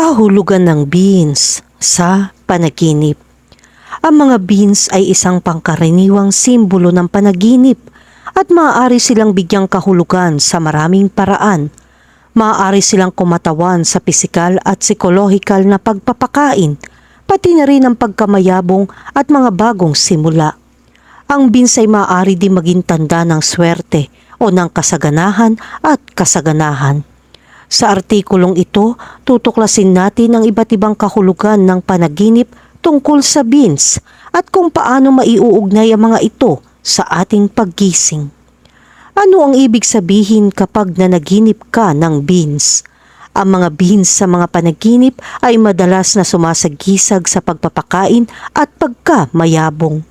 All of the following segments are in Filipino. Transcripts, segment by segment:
Kahulugan ng beans sa panaginip. Ang mga beans ay isang pangkaraniwang simbolo ng panaginip at maaari silang bigyang kahulugan sa maraming paraan. Maaari silang kumatawan sa pisikal at psikolohikal na pagpapakain, pati na rin ang pagkamayabong at mga bagong simula. Ang beans ay maaari din maging tanda ng swerte o ng kasaganahan at kasaganahan. Sa artikulong ito, tutuklasin natin ang iba't ibang kahulugan ng panaginip tungkol sa beans at kung paano maiuugnay ang mga ito sa ating paggising. Ano ang ibig sabihin kapag nanaginip ka ng beans? Ang mga beans sa mga panaginip ay madalas na sumasagisag sa pagpapakain at pagkamayabong.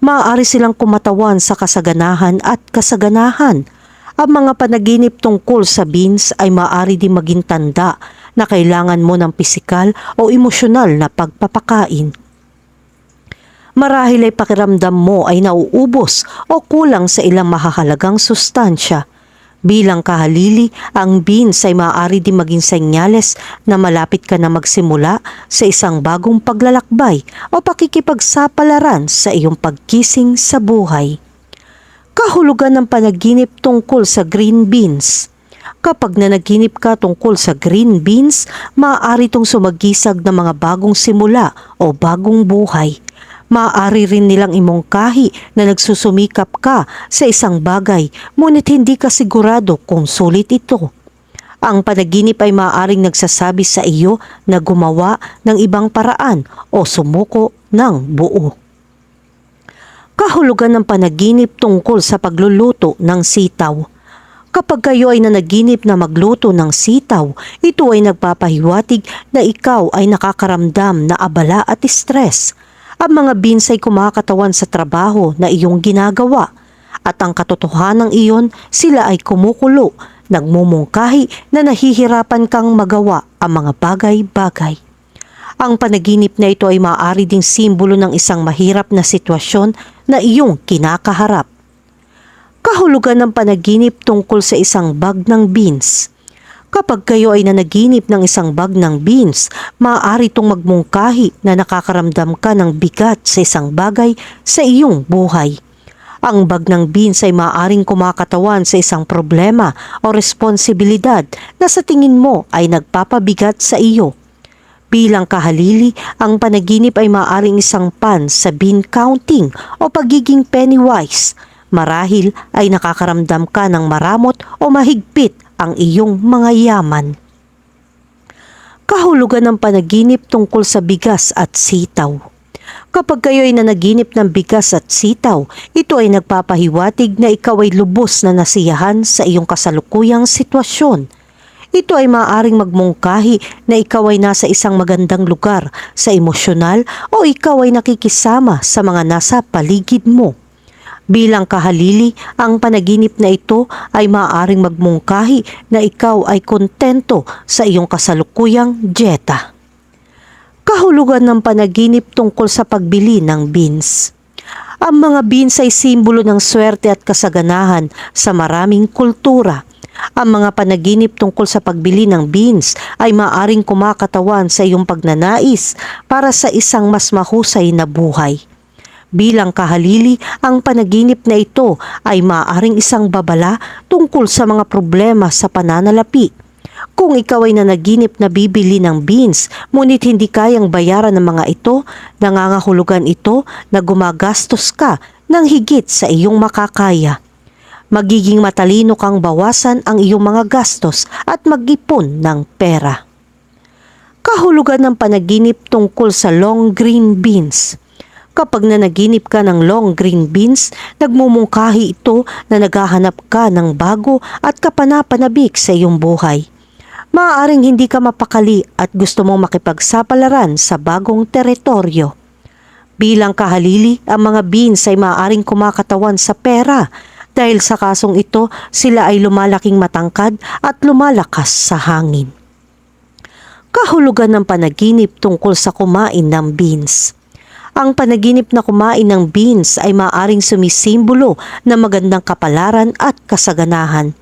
Maaari silang kumatawan sa kasaganahan at kasaganahan ang mga panaginip tungkol sa beans ay maaari din maging tanda na kailangan mo ng pisikal o emosyonal na pagpapakain. Marahil ay pakiramdam mo ay nauubos o kulang sa ilang mahahalagang sustansya. Bilang kahalili, ang beans ay maaari din maging senyales na malapit ka na magsimula sa isang bagong paglalakbay o pakikipagsapalaran sa iyong pagkising sa buhay kahulugan ng panaginip tungkol sa green beans. Kapag nanaginip ka tungkol sa green beans, maaari itong sumagisag ng mga bagong simula o bagong buhay. Maaari rin nilang imongkahi na nagsusumikap ka sa isang bagay ngunit hindi ka sigurado kung sulit ito. Ang panaginip ay maaaring nagsasabi sa iyo na gumawa ng ibang paraan o sumuko ng buo kahulugan ng panaginip tungkol sa pagluluto ng sitaw. Kapag kayo ay nanaginip na magluto ng sitaw, ito ay nagpapahiwatig na ikaw ay nakakaramdam na abala at stress. Ang mga beans ay kumakatawan sa trabaho na iyong ginagawa at ang katotohanan iyon sila ay kumukulo, nagmumungkahi na nahihirapan kang magawa ang mga bagay-bagay. Ang panaginip na ito ay maaari ding simbolo ng isang mahirap na sitwasyon na iyong kinakaharap. Kahulugan ng panaginip tungkol sa isang bag ng beans. Kapag kayo ay nanaginip ng isang bag ng beans, maaari itong magmungkahi na nakakaramdam ka ng bigat sa isang bagay sa iyong buhay. Ang bag ng beans ay maaaring kumakatawan sa isang problema o responsibilidad na sa tingin mo ay nagpapabigat sa iyo Bilang kahalili, ang panaginip ay maaring isang pan sa bean counting o pagiging pennywise. Marahil ay nakakaramdam ka ng maramot o mahigpit ang iyong mga yaman. Kahulugan ng panaginip tungkol sa bigas at sitaw. Kapag kayo ay nanaginip ng bigas at sitaw, ito ay nagpapahiwatig na ikaw ay lubos na nasiyahan sa iyong kasalukuyang sitwasyon ito ay maaaring magmungkahi na ikaw ay nasa isang magandang lugar sa emosyonal o ikaw ay nakikisama sa mga nasa paligid mo. Bilang kahalili, ang panaginip na ito ay maaaring magmungkahi na ikaw ay kontento sa iyong kasalukuyang dieta. Kahulugan ng panaginip tungkol sa pagbili ng beans. Ang mga beans ay simbolo ng swerte at kasaganahan sa maraming kultura ang mga panaginip tungkol sa pagbili ng beans ay maaring kumakatawan sa iyong pagnanais para sa isang mas mahusay na buhay. Bilang kahalili, ang panaginip na ito ay maaaring isang babala tungkol sa mga problema sa pananalapi. Kung ikaw ay nanaginip na bibili ng beans, ngunit hindi kayang bayaran ng mga ito, nangangahulugan ito na gumagastos ka ng higit sa iyong makakaya magiging matalino kang bawasan ang iyong mga gastos at mag-ipon ng pera. Kahulugan ng panaginip tungkol sa long green beans. Kapag nanaginip ka ng long green beans, nagmumungkahi ito na naghahanap ka ng bago at kapanapanabik sa iyong buhay. Maaaring hindi ka mapakali at gusto mong makipagsapalaran sa bagong teritoryo. Bilang kahalili, ang mga beans ay maaaring kumakatawan sa pera dahil sa kasong ito, sila ay lumalaking matangkad at lumalakas sa hangin. Kahulugan ng panaginip tungkol sa kumain ng beans. Ang panaginip na kumain ng beans ay maaring sumisimbolo ng magandang kapalaran at kasaganahan.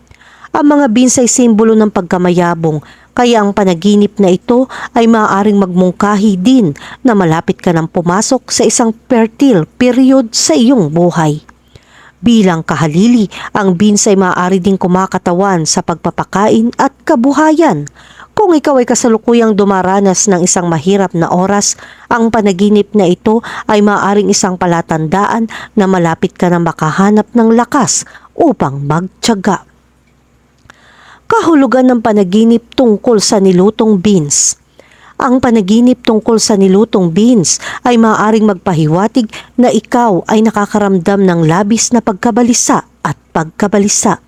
Ang mga beans ay simbolo ng pagkamayabong, Kaya ang panaginip na ito ay maaaring magmungkahi din na malapit ka nang pumasok sa isang fertile period sa iyong buhay. Bilang kahalili, ang beans ay maaari ding kumakatawan sa pagpapakain at kabuhayan. Kung ikaw ay kasalukuyang dumaranas ng isang mahirap na oras, ang panaginip na ito ay maaaring isang palatandaan na malapit ka na makahanap ng lakas upang magtyaga. Kahulugan ng panaginip tungkol sa nilutong beans. Ang panaginip tungkol sa nilutong beans ay maaaring magpahiwatig na ikaw ay nakakaramdam ng labis na pagkabalisa at pagkabalisa.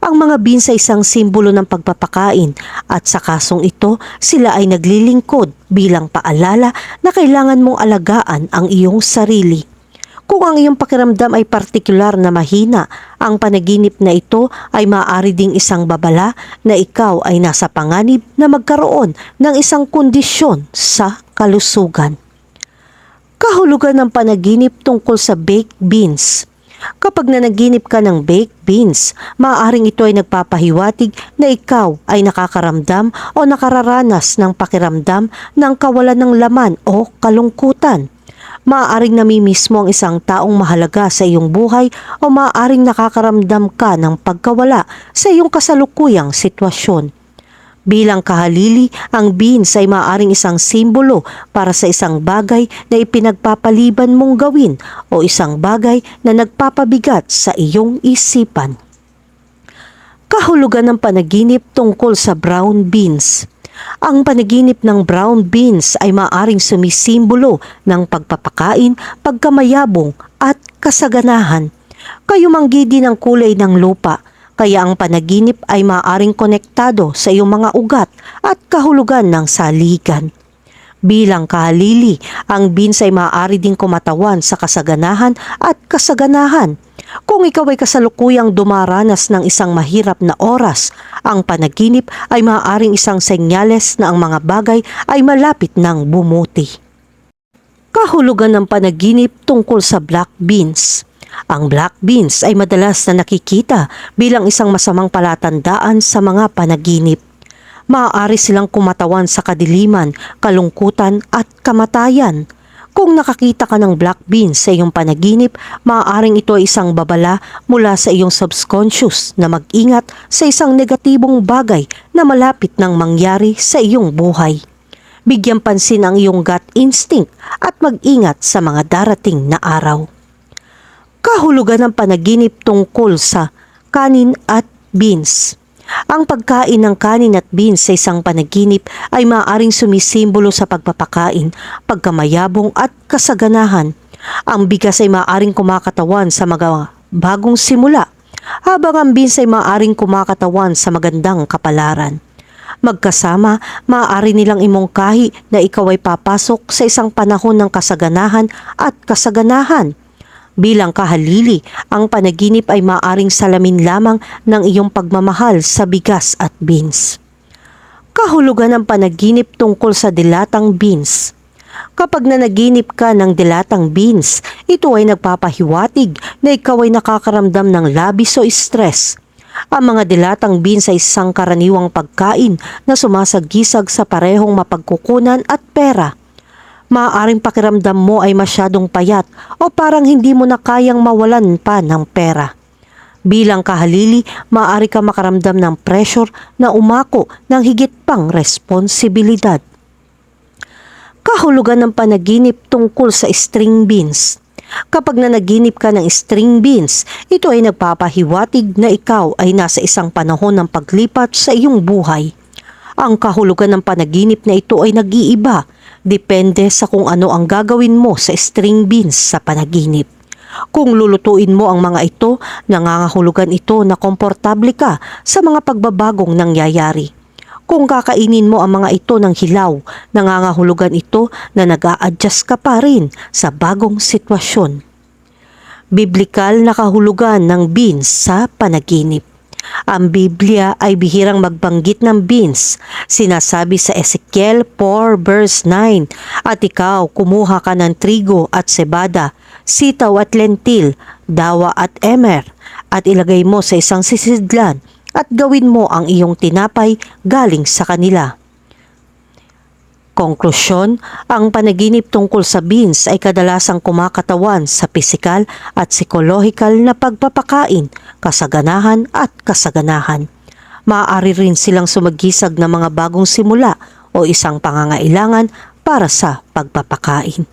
Ang mga beans ay isang simbolo ng pagpapakain at sa kasong ito sila ay naglilingkod bilang paalala na kailangan mong alagaan ang iyong sarili. Kung ang iyong pakiramdam ay partikular na mahina, ang panaginip na ito ay maaari ding isang babala na ikaw ay nasa panganib na magkaroon ng isang kondisyon sa kalusugan. Kahulugan ng panaginip tungkol sa baked beans. Kapag nanaginip ka ng baked beans, maaaring ito ay nagpapahiwatig na ikaw ay nakakaramdam o nakararanas ng pakiramdam ng kawalan ng laman o kalungkutan maaaring namimiss mo ang isang taong mahalaga sa iyong buhay o maaaring nakakaramdam ka ng pagkawala sa iyong kasalukuyang sitwasyon. Bilang kahalili, ang beans ay maaaring isang simbolo para sa isang bagay na ipinagpapaliban mong gawin o isang bagay na nagpapabigat sa iyong isipan. Kahulugan ng panaginip tungkol sa brown beans. Ang panaginip ng brown beans ay maaring sumisimbolo ng pagpapakain, pagkamayabong at kasaganahan. Kayumanggi din ang kulay ng lupa, kaya ang panaginip ay maaring konektado sa iyong mga ugat at kahulugan ng saligan. Bilang kahalili, ang beans ay maaari ding kumatawan sa kasaganahan at kasaganahan. Kung ikaw ay kasalukuyang dumaranas ng isang mahirap na oras, ang panaginip ay maaaring isang senyales na ang mga bagay ay malapit ng bumuti. Kahulugan ng panaginip tungkol sa black beans. Ang black beans ay madalas na nakikita bilang isang masamang palatandaan sa mga panaginip maaari silang kumatawan sa kadiliman, kalungkutan at kamatayan. Kung nakakita ka ng black beans sa iyong panaginip, maaaring ito ay isang babala mula sa iyong subconscious na mag-ingat sa isang negatibong bagay na malapit nang mangyari sa iyong buhay. Bigyan pansin ang iyong gut instinct at mag-ingat sa mga darating na araw. Kahulugan ng panaginip tungkol sa kanin at beans. Ang pagkain ng kanin at beans sa isang panaginip ay maaaring sumisimbolo sa pagpapakain, pagkamayabong at kasaganahan. Ang bigas ay maaaring kumakatawan sa mga bagong simula, habang ang beans ay maaaring kumakatawan sa magandang kapalaran. Magkasama, maaari nilang imongkahi na ikaw ay papasok sa isang panahon ng kasaganahan at kasaganahan Bilang kahalili, ang panaginip ay maaring salamin lamang ng iyong pagmamahal sa bigas at beans. Kahulugan ng panaginip tungkol sa dilatang beans. Kapag nanaginip ka ng dilatang beans, ito ay nagpapahiwatig na ikaw ay nakakaramdam ng labis o stress. Ang mga dilatang beans ay isang karaniwang pagkain na sumasagisag sa parehong mapagkukunan at pera maaaring pakiramdam mo ay masyadong payat o parang hindi mo na kayang mawalan pa ng pera. Bilang kahalili, maaari ka makaramdam ng pressure na umako ng higit pang responsibilidad. Kahulugan ng panaginip tungkol sa string beans. Kapag nanaginip ka ng string beans, ito ay nagpapahiwatig na ikaw ay nasa isang panahon ng paglipat sa iyong buhay. Ang kahulugan ng panaginip na ito ay nag-iiba Depende sa kung ano ang gagawin mo sa string beans sa panaginip. Kung lulutuin mo ang mga ito, nangangahulugan ito na komportable ka sa mga pagbabagong nangyayari. Kung kakainin mo ang mga ito ng hilaw, nangangahulugan ito na nag adjust ka pa rin sa bagong sitwasyon. Biblikal na kahulugan ng beans sa panaginip. Ang Biblia ay bihirang magbanggit ng beans. Sinasabi sa Ezekiel 4 verse 9, At ikaw kumuha ka ng trigo at sebada, sitaw at lentil, dawa at emer, at ilagay mo sa isang sisidlan at gawin mo ang iyong tinapay galing sa kanila. Konklusyon, ang panaginip tungkol sa beans ay kadalasang kumakatawan sa pisikal at psikolohikal na pagpapakain, kasaganahan at kasaganahan. Maaari rin silang sumagisag ng mga bagong simula o isang pangangailangan para sa pagpapakain.